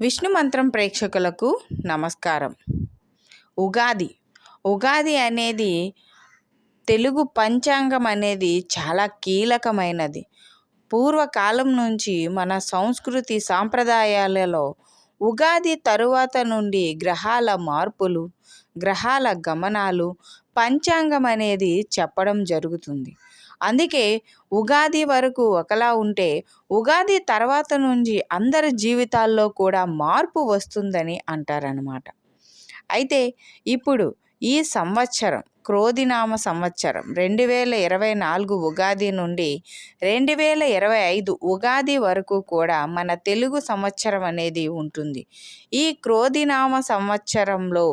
విష్ణు మంత్రం ప్రేక్షకులకు నమస్కారం. ఉగాది. ఉగాది అనేది తెలుగు పంచాంగం అనేది చాలా కీలకమైనది. పూర్వకాలం నుంచి మన సంస్కృతి సాంప్రదాయాలలో ఉగాది తరువాత నుండి గ్రహాల మార్పులు గ్రహాల గమనాలు పంచాంగం అనేది చెప్పడం జరుగుతుంది. అందుకే ఉగాది వరకు ఒకలా ఉంటే ఉగాది తర్వాత నుంచి అందరి జీవితాల్లో కూడా మార్పు వస్తుందని అంటారనమాట అయితే ఇప్పుడు ఈ సంవత్సరం క్రోధినామ సంవత్సరం రెండు వేల ఇరవై నాలుగు ఉగాది నుండి రెండు వేల ఇరవై ఐదు ఉగాది వరకు కూడా మన తెలుగు సంవత్సరం అనేది ఉంటుంది. ఈ క్రోధినామ సంవత్సరంలో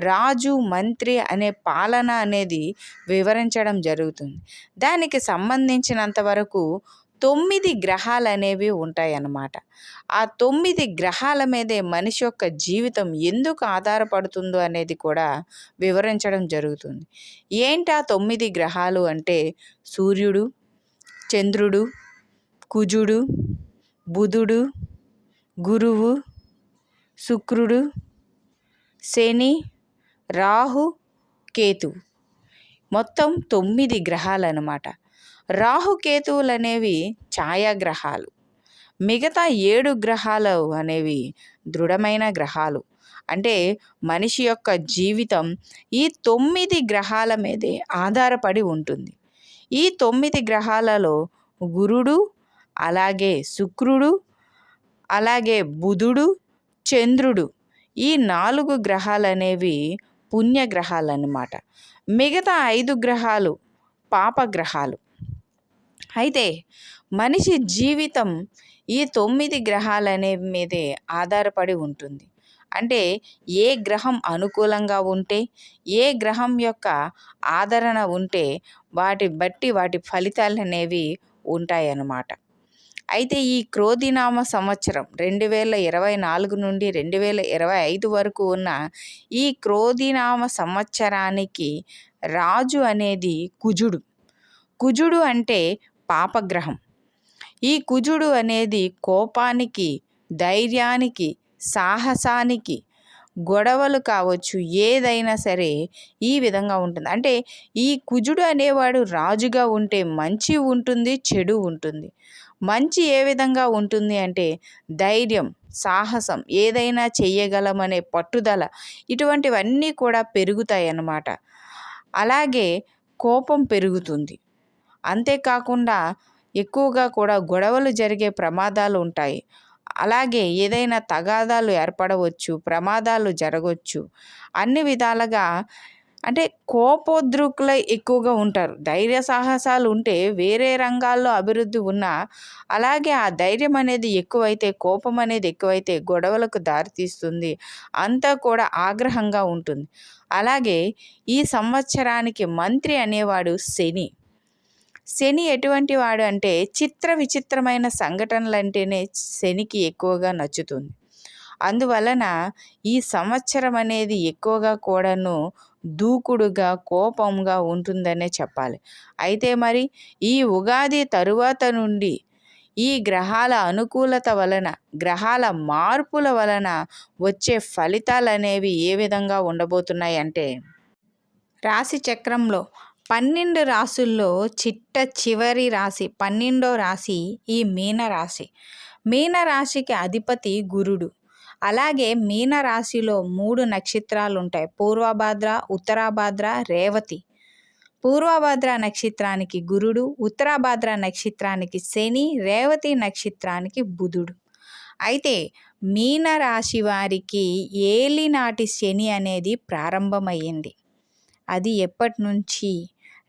రాజు మంత్రి అనే పాలన అనేది వివరించడం జరుగుతుంది. దానికి సంబంధించినంత వరకు తొమ్మిది గ్రహాలు అనేవి ఉంటాయన్నమాట. ఆ తొమ్మిది గ్రహాల మీదే మనిషి యొక్క జీవితం ఎందుకు ఆధారపడుతుందో అనేది కూడా వివరించడం జరుగుతుంది. ఏంటి ఆ తొమ్మిది గ్రహాలు అంటే సూర్యుడు చంద్రుడు కుజుడు బుధుడు గురువు శుక్రుడు శని రాహు కేతు. మొత్తం తొమ్మిది గ్రహాలు అనమాట రాహుకేతువులు అనేవి ఛాయాగ్రహాలు. మిగతా ఏడు గ్రహాలు అనేవి దృఢమైన గ్రహాలు. అంటే మనిషి యొక్క జీవితం ఈ తొమ్మిది గ్రహాల మీదే ఆధారపడి ఉంటుంది. ఈ తొమ్మిది గ్రహాలలో గురుడు అలాగే శుక్రుడు అలాగే బుధుడు చంద్రుడు ఈ నాలుగు గ్రహాలు అనేవి పుణ్యగ్రహాలు అన్నమాట మిగతా ఐదు గ్రహాలు పాపగ్రహాలు. అయితే మనిషి జీవితం ఈ తొమ్మిది గ్రహాలనే మీదే ఆధారపడి ఉంటుంది. అంటే ఏ గ్రహం అనుకూలంగా ఉంటే ఏ గ్రహం యొక్క ఆదరణ ఉంటే వాటి బట్టి వాటి ఫలితాలు అనేవి ఉంటాయన్నమాట. అయితే ఈ క్రోధినామ సంవత్సరం రెండు వేల ఇరవై నాలుగు నుండి రెండు వేల ఇరవై ఐదు వరకు ఉన్న ఈ క్రోధినామ సంవత్సరానికి రాజు అనేది కుజుడు. కుజుడు అంటే పాపగ్రహం. ఈ కుజుడు అనేది కోపానికి ధైర్యానికి సాహసానికి గొడవలు కావచ్చు ఏదైనా సరే ఈ విధంగా ఉంటుంది. అంటే ఈ కుజుడు అనేవాడు రాజుగా ఉంటే మంచి ఉంటుంది చెడు ఉంటుంది. మంచి ఏ విధంగా ఉంటుంది అంటే ధైర్యం సాహసం ఏదైనా చెయ్యగలమనే పట్టుదల ఇటువంటివన్నీ కూడా పెరుగుతాయి అన్నమాట అలాగే కోపం పెరుగుతుంది. అంతేకాకుండా ఎక్కువగా కూడా గొడవలు జరిగే ప్రమాదాలు ఉంటాయి. అలాగే ఏదైనా తగాదాలు ఏర్పడవచ్చు ప్రమాదాలు జరగవచ్చు అన్ని విధాలుగా అంటే కోపోద్రుకులై ఎక్కువగా ఉంటారు. ధైర్య సాహసాలు ఉంటే వేరే రంగాల్లో అభివృద్ధి ఉన్నా అలాగే ఆ ధైర్యం అనేది ఎక్కువైతే కోపం అనేది ఎక్కువైతే గొడవలకు దారితీస్తుంది అంతా కూడా ఆగ్రహంగా ఉంటుంది. అలాగే ఈ సంవత్సరానికి మంత్రి అనేవాడు శని. శని ఎటువంటి వాడు అంటే చిత్ర విచిత్రమైన సంఘటనలు అంటేనే శనికి ఎక్కువగా నచ్చుతుంది. అందువలన ఈ సంవత్సరం అనేది ఎక్కువగా కూడాను దూకుడుగా కోపంగా ఉంటుందనే చెప్పాలి. అయితే మరి ఈ ఉగాది తరువాత నుండి ఈ గ్రహాల అనుకూలత వలన గ్రహాల మార్పుల వలన వచ్చే ఫలితాలు అనేవి ఏ విధంగా ఉండబోతున్నాయి అంటే రాశి చక్రంలో పన్నెండు రాసుల్లో చిట్ట చివరి రాశి పన్నెండో రాశి ఈ మీన రాశి మీన రాశికి అధిపతి గురుడు. అలాగే మీన రాశిలో మూడు నక్షత్రాలు ఉంటాయి పూర్వభాద్ర ఉత్తరాభాద్ర రేవతి. పూర్వభాద్ర నక్షత్రానికి గురుడు ఉత్తరాభాద్ర నక్షత్రానికి శని రేవతి నక్షత్రానికి బుధుడు. అయితే మీన రాశి వారికి ఏలినాటి శని అనేది ప్రారంభమయ్యింది. అది ఎప్పటి నుంచి?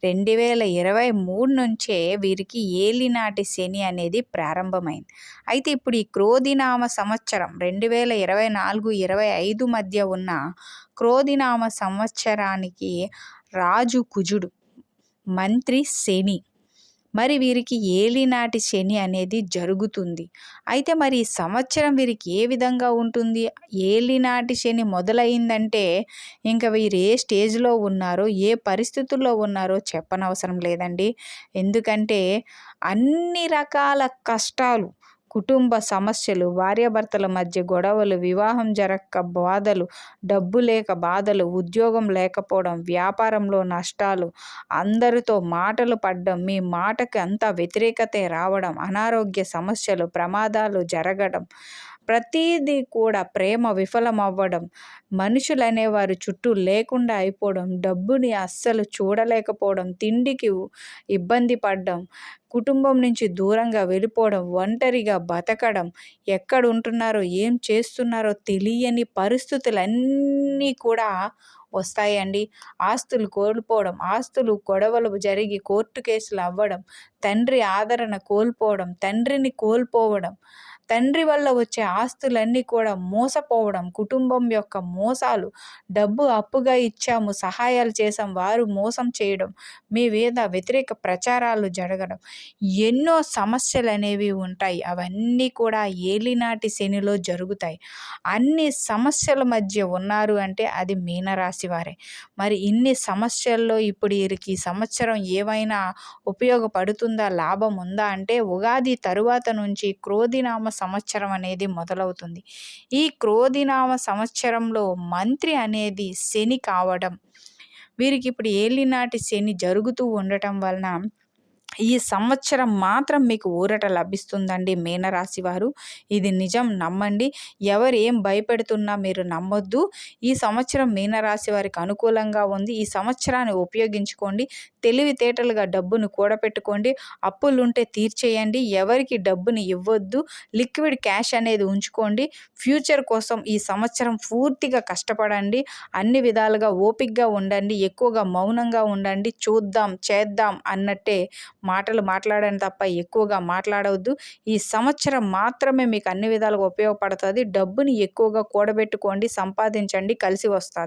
రెండు వేల ఇరవై మూడు నుంచే వీరికి ఏలినాటి శని అనేది ప్రారంభమైంది. అయితే ఇప్పుడు ఈ క్రోధినామ సంవత్సరం రెండు వేల ఇరవై నాలుగు ఇరవై ఐదు మధ్య ఉన్న క్రోధినామ సంవత్సరానికి రాజు కుజుడు మంత్రి శని మరి వీరికి ఏలినాటి శని అనేది జరుగుతుంది. అయితే మరి ఈ సంవత్సరం వీరికి ఏ విధంగా ఉంటుంది? ఏలినాటి శని మొదలైందంటే ఇంకా వీరు ఏ స్టేజ్లో ఉన్నారో ఏ పరిస్థితుల్లో ఉన్నారో చెప్పనవసరం లేదండి. ఎందుకంటే అన్ని రకాల కష్టాలు కుటుంబ సమస్యలు భార్యాభర్తల మధ్య గొడవలు వివాహం జరక్క బాధలు డబ్బు లేక బాధలు ఉద్యోగం లేకపోవడం వ్యాపారంలో నష్టాలు అందరితో మాటలు పడ్డం మీ మాటకి అంత వ్యతిరేకతే రావడం అనారోగ్య సమస్యలు ప్రమాదాలు జరగడం ప్రతిదీ కూడా ప్రేమ విఫలమవ్వడం మనుషులు అనేవారు చుట్టూ లేకుండా అయిపోవడం డబ్బుని అస్సలు చూడలేకపోవడం తిండికి ఇబ్బంది పడడం కుటుంబం నుంచి దూరంగా వెళ్ళిపోవడం ఒంటరిగా బతకడం ఎక్కడ ఉంటున్నారో ఏం చేస్తున్నారో తెలియని పరిస్థితులన్నీ కూడా వస్తాయండి. ఆస్తులు కోల్పోవడం ఆస్తులు గొడవలు జరిగి కోర్టు కేసులు అవ్వడం తండ్రి ఆదరణ కోల్పోవడం తండ్రిని కోల్పోవడం తండ్రి వల్ల వచ్చే ఆస్తులన్నీ కూడా మోసపోవడం కుటుంబం యొక్క మోసాలు డబ్బు అప్పుగా ఇచ్చాము సహాయాలు చేసాం వారు మోసం చేయడం మీ మీద వ్యతిరేక ప్రచారాలు జరగడం. ఎన్నో సమస్యలు అనేవి ఉంటాయి. అవన్నీ కూడా ఏలినాటి శనిలో జరుగుతాయి. అన్ని సమస్యల మధ్య ఉన్నారు అంటే అది మీనరాశి వారే. మరి ఇన్ని సమస్యల్లో ఇప్పుడు వీరికి సంవత్సరం ఏమైనా ఉపయోగపడుతుందా లాభం ఉందా అంటే ఉగాది తరువాత నుంచి క్రోధినామ సంవత్సరం అనేది మొదలవుతుంది. ఈ క్రోధినామ సంవత్సరంలో మంత్రి అనేది శని కావడం వీరికి ఇప్పుడు ఏలినాటి శని జరుగుతూ ఉండటం వలన ఈ సంవత్సరం మాత్రం మీకు ఊరట లభిస్తుందండి మీనరాశి వారు. ఇది నిజం నమ్మండి. ఎవరు ఏం భయపెడుతున్నా మీరు నమ్మొద్దు. ఈ సంవత్సరం మీనరాశి వారికి అనుకూలంగా ఉంది. ఈ సంవత్సరాన్ని ఉపయోగించుకోండి. తెలివితేటలుగా డబ్బును కూడపెట్టుకోండి అప్పులుంటే తీర్చేయండి. ఎవరికి డబ్బుని ఇవ్వద్దు. లిక్విడ్ క్యాష్ అనేది ఉంచుకోండి. ఫ్యూచర్ కోసం ఈ సంవత్సరం పూర్తిగా కష్టపడండి. అన్ని విధాలుగా ఓపిక్గా ఉండండి. ఎక్కువగా మౌనంగా ఉండండి. చూద్దాం చేద్దాం అన్నట్టే మాటలు మాట్లాడని తప్ప ఎక్కువగా మాట్లాడవద్దు. ఈ సంవత్సరం మాత్రమే మీకు అన్ని విధాలుగా ఉపయోగపడుతుంది. డబ్బుని ఎక్కువగా కూడబెట్టుకోండి సంపాదించండి కలిసి వస్తుంది.